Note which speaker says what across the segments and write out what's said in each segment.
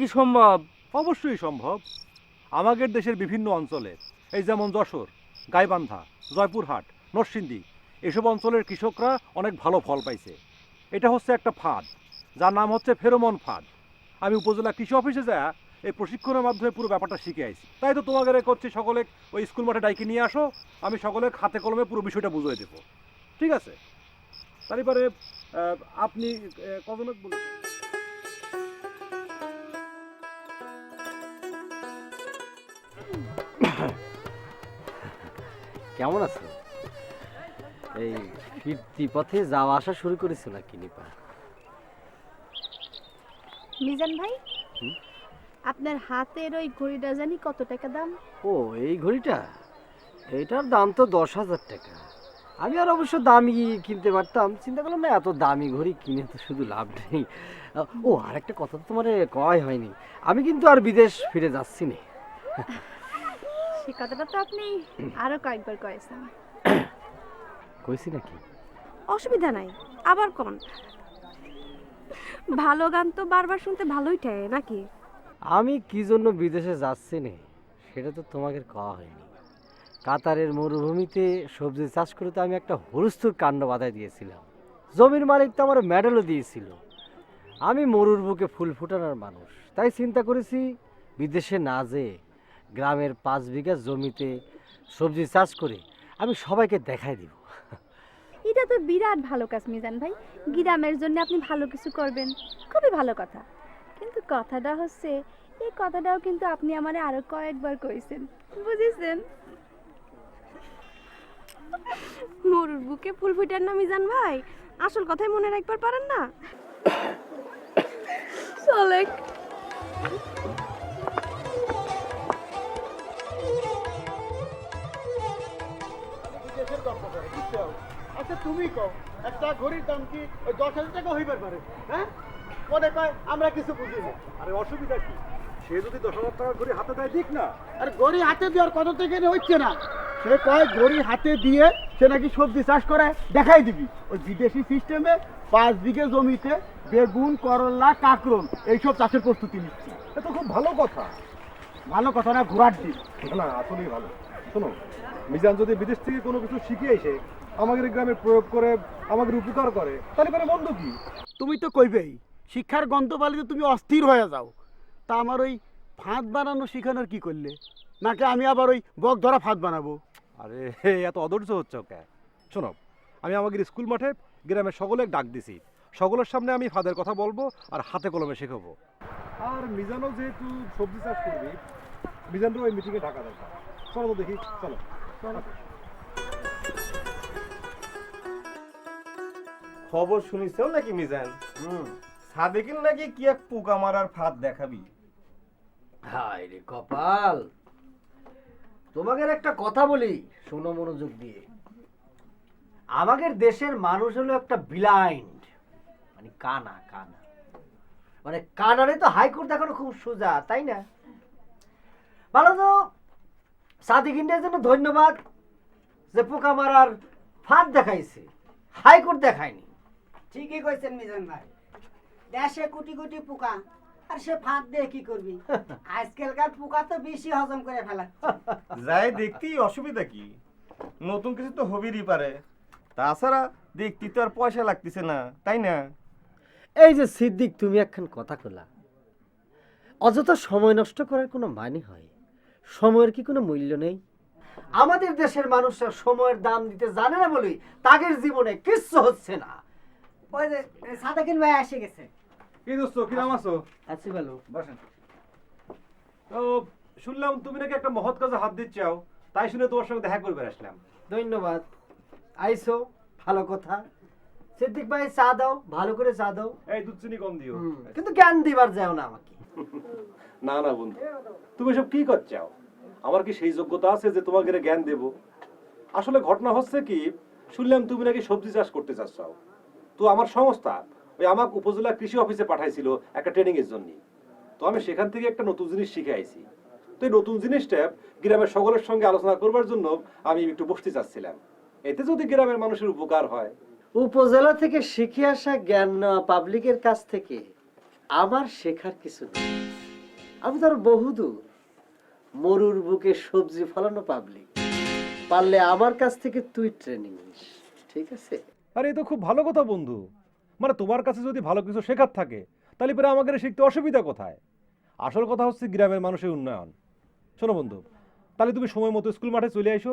Speaker 1: কি সম্ভব?
Speaker 2: অবশ্যই সম্ভব। আমাদের দেশের বিভিন্ন অঞ্চলে, এই যেমন যশোর, গাইবান্ধা, জয়পুরহাট, নরসিংদী, এসব অঞ্চলের কৃষকরা অনেক ভালো ফল পাইছে। এটা হচ্ছে একটা ফাঁদ, যার নাম হচ্ছে ফেরোমন ফাঁদ। আমি উপজেলা কৃষি অফিসে যা এই প্রশিক্ষণের মাধ্যমে পুরো ব্যাপারটা শিখে আইছি। তাই তো তোমাদের করছি, সকলে ওই স্কুল মাঠে ডাইকে নিয়ে আসো, আমি সকলে হাতে কলমে পুরো বিষয়টা বুঝিয়ে দেবো। ঠিক আছে? তারপরে আপনি কজনক বলেছেন?
Speaker 3: কেমন আছো? এই ফিরতি পথে যাওয়া আসা শুরু করেছ নাকি নিপা?
Speaker 4: মিজান ভাই আপনার হাতের ওই ঘড়িটা জানি কত টাকা দাম?
Speaker 3: ও এই ঘড়িটা? এইটার দাম তো দশ হাজার টাকা। আমি আর অবশ্য দামি কিনতে পারতাম চিন্তা করলাম না এত দামি ঘড়ি কিনে তো শুধু লাভ নেই। ও আর একটা কথা তো তোমার কয় হয়নি। আমি কিন্তু আর বিদেশ ফিরে যাচ্ছি না।
Speaker 4: সে কথাটা তো আপনি আরও কয়েকবার কয়েছেন।
Speaker 3: কইছি নাকি?
Speaker 5: অসুবিধা নাই আবার কোন। ভালো গান তো বারবার শুনতে ভালোই ঠেকে নাকি?
Speaker 3: আমি কি জন্য বিদেশে যাচ্ছি না সেটা তো তোমাকে কওয়া হয়নি। কাতারের মরুভূমিতে সবজি চাষ করে তো আমি একটা হরুস্তুর কাণ্ড বাধায় দিয়েছিলাম। জমির মালিক তো আমার মেডেলও দিয়েছিল। আমি মরুর বুকে ফুল ফুটানোর মানুষ তাই চিন্তা করেছি বিদেশে না যেয়ে গ্রামের পাঁচ বিঘা জমিতে সবজি চাষ করে আমি সবাইকে দেখাই দিব।
Speaker 4: এটা তো বিরাট ভালো কাজ মিজান ভাই। গ্রামের জন্য আপনি ভালো কিছু করবেন। খুবই ভালো কথা। কিন্তু কথাটা হচ্ছে এই কথাটাও কিন্তু আপনি আমার আরও কয়েকবার কইছেন। বুঝেছেন?
Speaker 5: মরুর বুকে ফুল ফুটার নামি জান ভাই? আসল কথাই মনে রাখবার পারেন না?
Speaker 6: আচ্ছা তুমি কও, একটা ঘড়ির দাম কি ওই দশ হাজার টাকা হইবার পারে? হ্যাঁ? মনে কয়, আমরা কিছু বুঝি না।
Speaker 2: আরে, অসুবিধা কি? সে যদি দশ হাজার টাকা করে হাতে দেয়, দিক না।
Speaker 6: আর, ঘড়ি হাতে দেওয়ার কত থেকে হচ্ছে না। সে কয়, ঘড়ি হাতে দিয়ে সে নাকি সবজি চাষ করে, দেখাই দিবি। ওই বিদেশি সিস্টেমে পাঁচ বিঘে জমিতে বেগুন, করলা কাকরন এইসব চাষের প্রস্তুতি নিচ্ছে।
Speaker 2: এটা তো খুব ভালো কথা।
Speaker 6: ভালো কথা না, ঘোরার দিন।
Speaker 2: না, আসলেই ভালো। শোনো মিজান যদি বিদেশ থেকে কোনো কিছু শিখে এসে আমাদের গ্রামে প্রয়োগ করে আমাদের উপকার করে তাহলে পরে মন্দ কি?
Speaker 6: তুমি তো কইবেই শিক্ষার গন্ধ পালিতে তুমি অস্থির হয়ে যাও। তা আমার ওই ফাঁদ বানানো শেখানোর কি করলে? নাকি আমি আবার ওই বক ধরা ফাঁদ বানাবো?
Speaker 2: আরে এত অধৈর্য হচ্ছে ওকে শোনো আমি আমাদের স্কুল মাঠে গ্রামের সকলে ডাক দিছি। সকলের সামনে আমি ফাঁদের কথা বলব আর হাতে কলমে শেখাবো। আর মিজানও যেহেতু সবজি চাষ করবি মিজানরও ওই মিটিংয়ে ঢাকা দরকার চলো তো দেখি চলো।
Speaker 7: খবর শুনিছেও নাকি মিজান? সাদেকিল নাকি কি এক পোকা মারার ফাঁদ দেখাবি?
Speaker 3: হায় রে কপাল। তোমাদের একটা কথা বলি শোনো মনোযোগ দিয়ে। আমাদের দেশের মানুষ হলো একটা ব্লাইন্ড মানে কানা কানা। মানে কানারে তো হাইকোর্ট দেখানো খুব সোজা তাই না? ভালো তো সাদিক ইন্ডিয়ার জন্য ধন্যবাদ যে পোকা মারার ফাঁদ দেখাইছে হাইকোর্ট দেখায়নি।
Speaker 8: ঠিকই কইছেন মিজান ভাই। দেশে কোটি কোটি পোকা আর সে ফাঁদ দিয়ে কি করবি? আজকালকার পোকা তো বেশি হজম করে ফেলা
Speaker 7: যাই দেখতেই অসুবিধা কি? নতুন কিছু তো হবিরই পারে। তাছাড়া দেখতে তো আর পয়সা লাগতেছে না তাই না?
Speaker 3: এই যে সিদ্দিক তুমি একখান কথা কলা অযথা সময় নষ্ট করার কোনো মানে হয়? সময়ের কি কোনো মূল্য নেই? আমাদের দেশের মানুষরা সময়ের দাম দিতে জানে না বলেই তাদের জীবনে কিচ্ছু হচ্ছে না।
Speaker 8: ওই যে সাদাকিন ভাই এসে গেছে।
Speaker 2: কি দোস্ত কি নাম আছো?
Speaker 3: আছি ভালো।
Speaker 2: বসেন। তো শুনলাম তুমি নাকি একটা মহৎ কাজে হাত দিচ্ছাও তাই শুনে তোমার সঙ্গে দেখা করবে আসলাম।
Speaker 3: ধন্যবাদ। আইসো ভালো কথা। সিদ্দিক ভাই চা দাও ভালো করে চা দাও।
Speaker 2: এই দুধ চিনি কম দিও।
Speaker 3: কিন্তু জ্ঞান দিবার যাও না আমাকে।
Speaker 2: না না বন্ধু। তুমি সব কি করছাও আমার কি সেই যোগ্যতা আছে যে তোমাকে জ্ঞান দেব? আসলে ঘটনা হচ্ছে কি, শুনলাম তুমি নাকি সবজি চাষ করতে চাচ্ছাও। তো আমার সংস্থা ওই আমাকে উপজেলা কৃষি অফিসে পাঠাইছিল একটা ট্রেনিং এর জন্য। তো আমি সেখান থেকে একটা নতুন জিনিস শিখে আইছি। তো এই নতুন জিনিসটা গ্রামের সকলের সঙ্গে আলোচনা করবার জন্য আমি একটু বসতে চাচ্ছিলাম। এতে যদি গ্রামের মানুষের উপকার হয়।
Speaker 3: উপজেলা থেকে শিখে আসা জ্ঞান নেওয়া পাবলিকের কাছ থেকে আমার শেখার কিছু নেই। আমি তোর বহুদূর। মরুর বুকে সবজি ফলানো পাবলিক পারলে আমার কাছ থেকে তুই ট্রেনিং নিস, ঠিক আছে?
Speaker 2: আরে, এ তো খুব ভালো কথা বন্ধু। মানে তোমার কাছে যদি ভালো কিছু শেখার থাকে, তাহলে পরে আমাকে শিখতে অসুবিধা কোথায়? আসল কথা হচ্ছে গ্রামের মানুষের উন্নয়ন। শোনো বন্ধু, তাহলে তুমি সময় মতো স্কুল মাঠে চলে আসো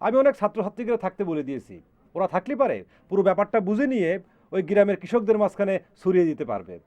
Speaker 2: আমি অনেক ছাত্রছাত্রীকে থাকতে বলে দিয়েছি। ওরা থাকলে পারে, পুরো ব্যাপারটা বুঝে নিয়ে ওই গ্রামের কৃষকদের মাঝখানে ছড়িয়ে দিতে পারবে।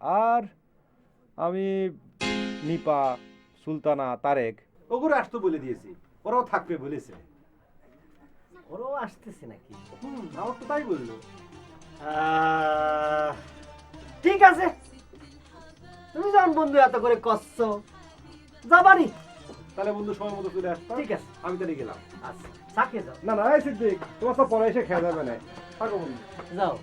Speaker 2: আর আমি নিপা সুলতানা তারেক। ওগুলো আসতো বলে দিয়েছি ওরাও থাকবে বলেছে।
Speaker 3: ওরাও আসতেছে নাকি?
Speaker 2: হুম আমার তো তাই বলল।
Speaker 3: ঠিক আছে। তুমি যখন বন্ধু এত করে কষ্ট যাবানি
Speaker 2: তাহলে বন্ধু সময় মতো চলে আসতো
Speaker 3: ঠিক আছে।
Speaker 2: আমি তাহলে গেলাম।
Speaker 3: আচ্ছা থাকে যাও।
Speaker 2: না না এই সিদ্দিক তোমার তো পরে এসে খেয়ে যাবে না। থাকো বন্ধু।
Speaker 3: যাও।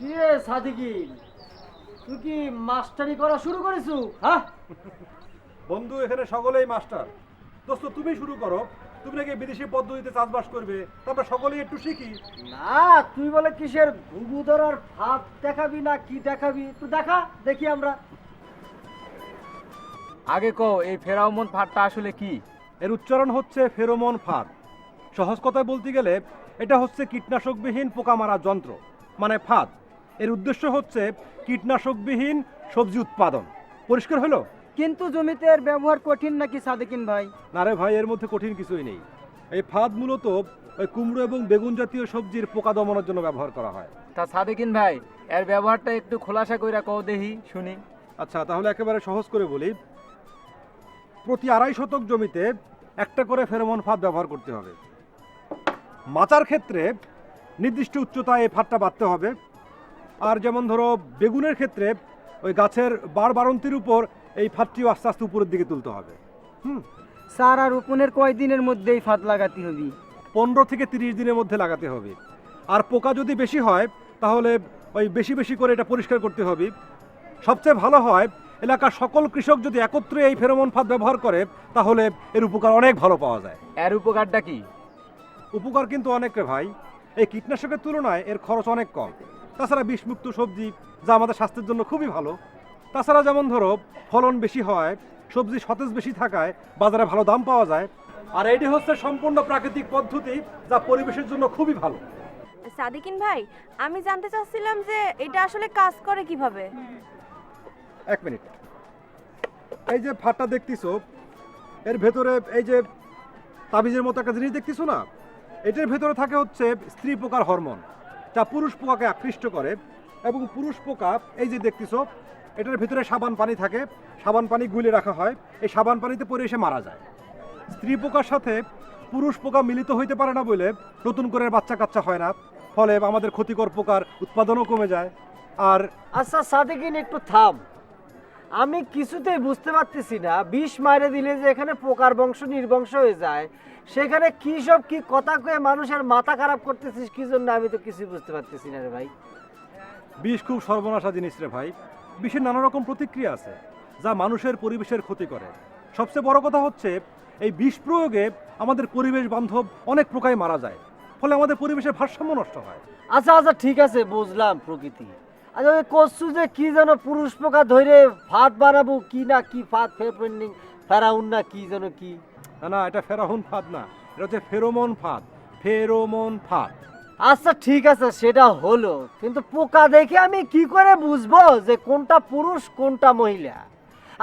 Speaker 3: কিরে সাদিকি? তুই কি মাস্টারি করা শুরু করেছু হ্যাঁ
Speaker 2: বন্ধু এখানে সকলেই মাস্টার। দোস্ত তুমি শুরু করো। তুমি নাকি বিদেশি পদ্ধতিতে চাষবাস করবে তারপর সকলেই একটু শিখি।
Speaker 3: না তুই বলে কিসের ঘুঘু ধরার ভাত দেখাবি না কি দেখাবি? তুই দেখা দেখি আমরা।
Speaker 1: আগে কও এই ফেরাওমন ফাঁদটা আসলে কি?
Speaker 2: এর উচ্চারণ হচ্ছে ফেরোমন ফাঁদ। সহজ কথায় বলতে গেলে এটা হচ্ছে কীটনাশকবিহীন পোকা মারা যন্ত্র মানে ফাঁদ। এর উদ্দেশ্য হচ্ছে কীটনাশকবিহীন সবজি উৎপাদন। পরিষ্কার হলো?
Speaker 6: কিন্তু জমিতে এর ব্যবহার কঠিন নাকি সাদেকিন ভাই?
Speaker 2: না রে ভাই এর মধ্যে কঠিন কিছুই নেই। এই ফাঁদ মূলত ওই কুমড়ো এবং বেগুন জাতীয় সবজির পোকা দমনের জন্য ব্যবহার করা হয়।
Speaker 1: তা সাদেকিন ভাই এর ব্যবহারটা একটু খোলাসা কইরা কও দেহি শুনি।
Speaker 2: আচ্ছা তাহলে একেবারে সহজ করে বলি। প্রতি আড়াই শতক জমিতে একটা করে ফেরোমন ফাঁদ ব্যবহার করতে হবে। মাচার ক্ষেত্রে নির্দিষ্ট উচ্চতায় এই ফাঁদটা বাঁধতে হবে। আর যেমন ধরো বেগুনের ক্ষেত্রে ওই গাছের বার বারন্তির উপর এই ফাঁদটিও আস্তে আস্তে উপরের দিকে তুলতে হবে। হুম।
Speaker 6: স্যার আর রোপণের কয় মধ্যে এই ফাঁদ লাগাতে হবে?
Speaker 2: পনেরো থেকে তিরিশ দিনের মধ্যে লাগাতে হবে। আর পোকা যদি বেশি হয় তাহলে ওই বেশি বেশি করে এটা পরিষ্কার করতে হবে। সবচেয়ে ভালো হয় এলাকার সকল কৃষক যদি একত্রে এই ফেরোমন ফাঁদ ব্যবহার করে তাহলে এর উপকার অনেক ভালো পাওয়া যায়।
Speaker 1: এর উপকারটা কি?
Speaker 2: উপকার কিন্তু অনেক রে ভাই। এই কীটনাশকের তুলনায় এর খরচ অনেক কম। তাছাড়া বিষমুক্ত সবজি যা আমাদের স্বাস্থ্যের জন্য খুবই ভালো। তাছাড়া যেমন ধরো ফলন বেশি হয় সবজি সতেজ বেশি থাকায় বাজারে ভালো দাম পাওয়া যায়। আর এটি হচ্ছে সম্পূর্ণ প্রাকৃতিক পদ্ধতি যা পরিবেশের জন্য খুবই ভালো।
Speaker 5: সাদিকিন ভাই আমি জানতে চাচ্ছিলাম যে এটা আসলে কাজ করে কীভাবে?
Speaker 2: এক মিনিট। এই যে ফাটটা দেখতেছো এর ভেতরে এই যে তাবিজের মতো একটা জিনিস দেখতেছো না? এটার ভেতরে থাকে হচ্ছে স্ত্রী পোকার হরমোন। যা পুরুষ পোকাকে আকৃষ্ট করে এবং পুরুষ পোকা, এই যে দেখতেছ, এটার ভিতরে সাবান পানি থাকে, সাবান পানি গুলে রাখা হয়, এই সাবান পানিতে পরে এসে মারা যায়। স্ত্রী পোকার সাথে পুরুষ পোকা মিলিত হইতে পারে না বলে নতুন করে বাচ্চা কাচ্চা হয় না। ফলে আমাদের ক্ষতিকর পোকার উৎপাদনও কমে যায়। আর
Speaker 3: আচ্ছা সাদেকিন, একটু থাম। আমি কিছুতেই বুঝতে পারতেছি না, বিষ মারে দিলে যে এখানে পোকার বংশ নির্বংশ হয়ে যায় সেখানে কি সব কি কথা কয়ে মানুষের মাথা খারাপ করতেছিস? কি জন্য আমি তো কিছু বুঝতে পারতেছি না রে ভাই।
Speaker 2: বিষ খুব সর্বনাশা জিনিস রে ভাই। বিষের নানা রকম প্রতিক্রিয়া আছে যা মানুষের পরিবেশের ক্ষতি করে। সবচেয়ে বড় কথা হচ্ছে এই বিষ প্রয়োগে আমাদের পরিবেশ বান্ধব অনেক প্রকারে মারা যায় ফলে আমাদের পরিবেশের ভারসাম্য নষ্ট হয়।
Speaker 3: আচ্ছা আচ্ছা ঠিক আছে বুঝলাম প্রকৃতি। আচ্ছা ওই কচ্ছু যে কি যেন পুরুষ পোকা ধরে ফাঁদ বাড়াবো কি না কি ফাঁদ ফেরপেন্ডিং ফেরাউন না কি যেন কি?
Speaker 2: না না এটা ফেরাহুন ফাঁদ না। এটা হচ্ছে ফেরোমন ফাঁদ। ফেরোমন ফাঁদ।
Speaker 3: আচ্ছা ঠিক আছে সেটা হলো। কিন্তু পোকা দেখে আমি কি করে বুঝব যে কোনটা পুরুষ কোনটা মহিলা?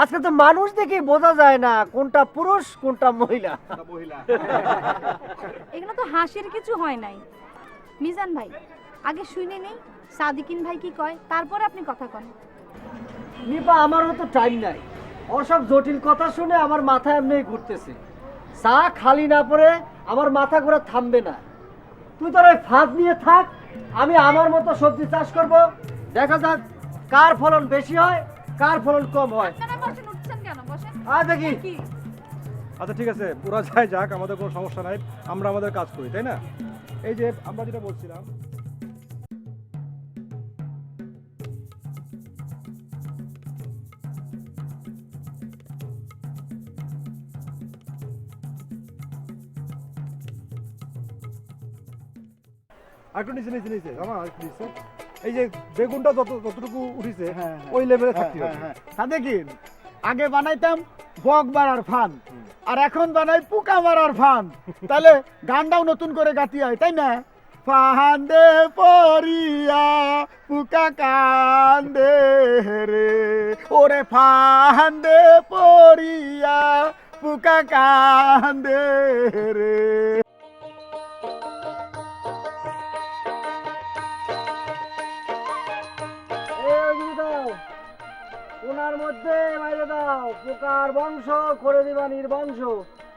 Speaker 3: আজকে তো মানুষ দেখে বোঝা যায় না কোনটা পুরুষ কোনটা মহিলা।
Speaker 4: এখানে তো হাসির কিছু হয় নাই। মিজান ভাই আগে শুনে নেই সাদিকিন ভাই কি কয়? তারপরে আপনি কথা কন।
Speaker 3: নিপা আমারও তো টাইম নাই। ওসব জটিল কথা শুনে আমার মাথা এমনি ঘুরতেছে। চা খালি না পরে আমার মাথা ঘোরা থামবে না। তুই তোর ওই ফাঁদ নিয়ে থাক আমি আমার মতো সবজি চাষ করব। দেখা যাক কার ফলন বেশি হয় কার ফলন কম হয়। আর দেখি।
Speaker 4: কি?
Speaker 2: আচ্ছা ঠিক আছে পুরা যায় যাক আমাদের কোনো সমস্যা নাই আমরা আমাদের কাজ করি তাই না? এই যে আমরা যেটা বলছিলাম একটু নিচে নিচে নিচে। আমার একটু নিচে। এই যে বেগুনটা যত যতটুকু উঠিছে
Speaker 6: হ্যাঁ, হ্যাঁ।
Speaker 2: ওই লেভেলে থাকতে
Speaker 6: হ্যাঁ,
Speaker 2: হবে।
Speaker 6: হ্যাঁ। সাদেকিন আগে বানাইতাম বক মারার ফান। আর এখন বানাই পোকা মারার ফান। তাহলে গানটাও নতুন করে গাতি হয় তাই না? ফাহান্দে পরিয়া পুকা কান্দে রে। ওরে ফাহান্দে পরিয়া পুকা কান্দে রে।
Speaker 3: ওনার মধ্যে মাইরে দাও। পোকার বংশ করে দিবা নির্বংশ।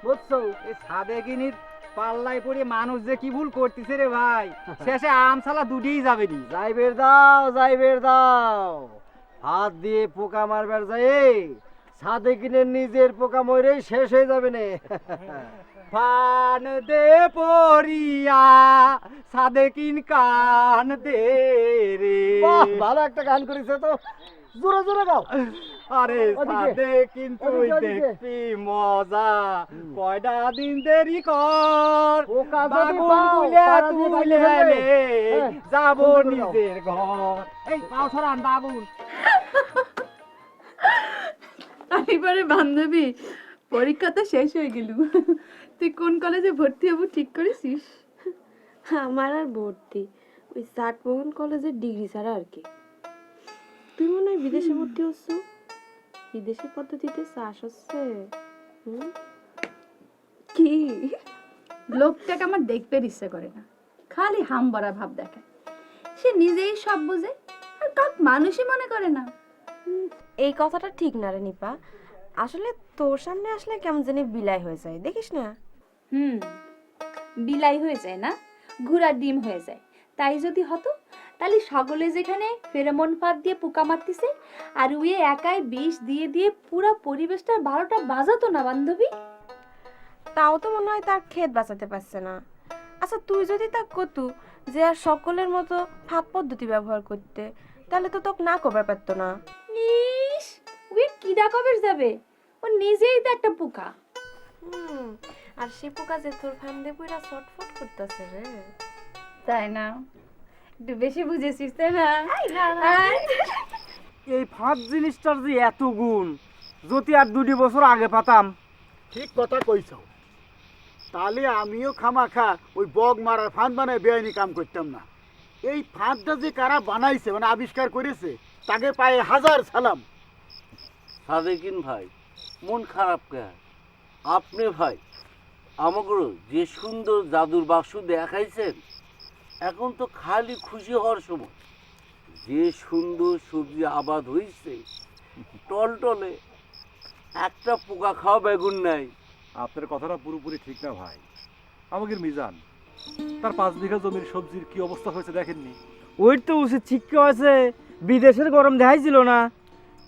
Speaker 3: বুঝছ?
Speaker 1: এই সাদেকিনির পাল্লায় পড়ে মানুষ যে কি ভুল করতেছে রে ভাই। শেষে আমসালা দুটিই যাবে নি।
Speaker 3: যাইবের দাও যাইবের দাও। হাত দিয়ে পোকা মারবার যায় সাদে কিনে নিজের পোকা মরেই শেষ হয়ে যাবে না।
Speaker 1: ফান দে পরিয়া সাদেকিন কান দে রে।
Speaker 3: ভালো একটা গান করেছে তো। জোরে জোরে গাও।
Speaker 1: আরে
Speaker 3: ওদিকে, ওদিকে।
Speaker 1: দেখবি মজা। কয়টা দিন দেরি কর। বাগুন তুলে
Speaker 3: হ্যাঁ,
Speaker 1: যাব। নিজের ঘর। এই পাও সরান বাগুন
Speaker 4: এবারে বান্ধবী পরীক্ষা তো শেষ হয়ে গেল। তুই কোন কলেজে ভর্তি হব ঠিক করেছিস?
Speaker 5: আমার আর ভর্তি। ওই সাতমোহন কলেজের ডিগ্রি ছাড়া আর কি। তুই মনে হয় বিদেশে ভর্তি হচ্ছ? বিদেশি পদ্ধতিতে চাষ হচ্ছে? কি?
Speaker 4: লোকটাকে আমার দেখতে ইচ্ছে করে না। খালি হাম বড়া ভাব দেখায় সে নিজেই সব বোঝে আর কাক মানুষই মনে করে না।
Speaker 5: এই কথাটা ঠিক না রে নিপা। আসলে তোর সামনে আসলে কেমন জানি বিলাই হয়ে যায় দেখিস না?
Speaker 4: হুম বিলাই হয়ে যায় না ঘোড়ার ডিম হয়ে যায়। তাই যদি হতো তাহলে সকলে যেখানে ফেরোমন ফাঁদ দিয়ে পোকা মারতেছে আর উয়ে একাই বিষ দিয়ে দিয়ে পুরো পরিবেশটার বারোটা বাজাতো না বান্ধবী?
Speaker 5: তাও তো মনে হয় তার ক্ষেত বাঁচাতে পারছে না। আচ্ছা তুই যদি তা করতু যে আর সকলের মতো ফাঁদ পদ্ধতি ব্যবহার করতে তাহলে তো তোকে না কবে পারতো না।
Speaker 4: ইস উয়ে কিডা কবে যাবে? ও নিজেই তো একটা পোকা।
Speaker 5: হুম আর সে পোকা যে তোর ফান্দে পুরা ছটফট করতেছে রে।
Speaker 4: তাই না? একটু বেশি বুঝেছিস তাই না?
Speaker 1: এই ফাঁদ জিনিসটার যে এত গুণ যদি আর দুটি বছর আগে পাতাম।
Speaker 6: ঠিক কথা কইছ। তাহলে আমিও খামাখা ওই বগ মারার ফাঁদ বানায় বেআইনি কাম করতাম না। এই ফাঁদটা যে কারা বানাইছে মানে আবিষ্কার করেছে তাকে পায়ে হাজার সালাম।
Speaker 9: সাদেকিন ভাই মন খারাপ কে? আপনি ভাই আমাকে যে সুন্দর জাদুর বাক্স দেখাইছেন এখন তো খালি খুশি হওয়ার সময়। যে সুন্দর সবজি আবাদ হইছে টলটলে একটা পোকা খাওয়া বেগুন নাই।
Speaker 2: আপনার কথাটা পুরোপুরি ঠিক না ভাই। আমাদের মিজান তার পাঁচ বিঘা জমির সবজির কি অবস্থা হয়েছে দেখেননি?
Speaker 1: ওই তো উচিত শিক্ষা আছে বিদেশের গরম দেখাইছিল না।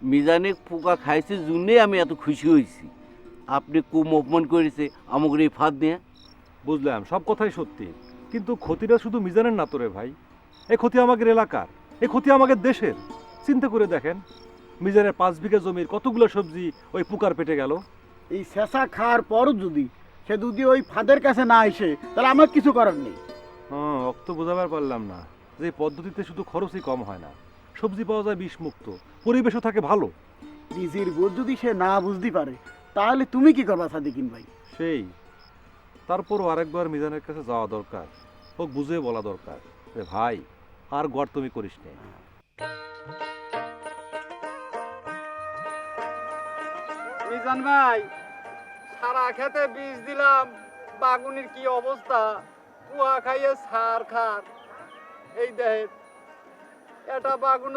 Speaker 9: মিজানে পোকা খাইছে জন্যে আমি এত খুশি হয়েছি আপনি কুম অপমান করেছে আমাকে এই ফাঁদ নিয়ে।
Speaker 2: বুঝলাম সব কথাই সত্যি। কিন্তু ক্ষতিটা শুধু মিজানের না তো রে ভাই। এ ক্ষতি আমাদের এলাকার এ ক্ষতি আমাদের দেশের। চিন্তা করে দেখেন মিজানের পাঁচ বিঘা জমির কতগুলো সবজি ওই পুকার পেটে গেল?
Speaker 6: এই শেষা খাওয়ার পরও যদি সে যদি ওই ফাঁদের কাছে না এসে তাহলে আমার কিছু করার নেই।
Speaker 2: হ্যাঁ অক্ত বোঝাবার পারলাম না যে পদ্ধতিতে শুধু খরচই কম হয় না। সবজি পাওয়া যায় বিষমুক্ত পরিবেশও থাকে ভালো।
Speaker 6: নিজের বোধ যদি সে না বুঝতে পারে তাহলে তুমি কি করবা সাদিকিন ভাই?
Speaker 2: সেই তারপরও আরেকবার মিজানের কাছে যাওয়া দরকার। ও বুঝে বলা দরকার যে, ভাই, আর গড় তুমি করিস নে।
Speaker 1: মিজান ভাই, সারা খেতে বীজ দিলাম। বাগুনির কি অবস্থা? কুয়া খাইয়ে সার খার। এই দেখ, এটা বাগুন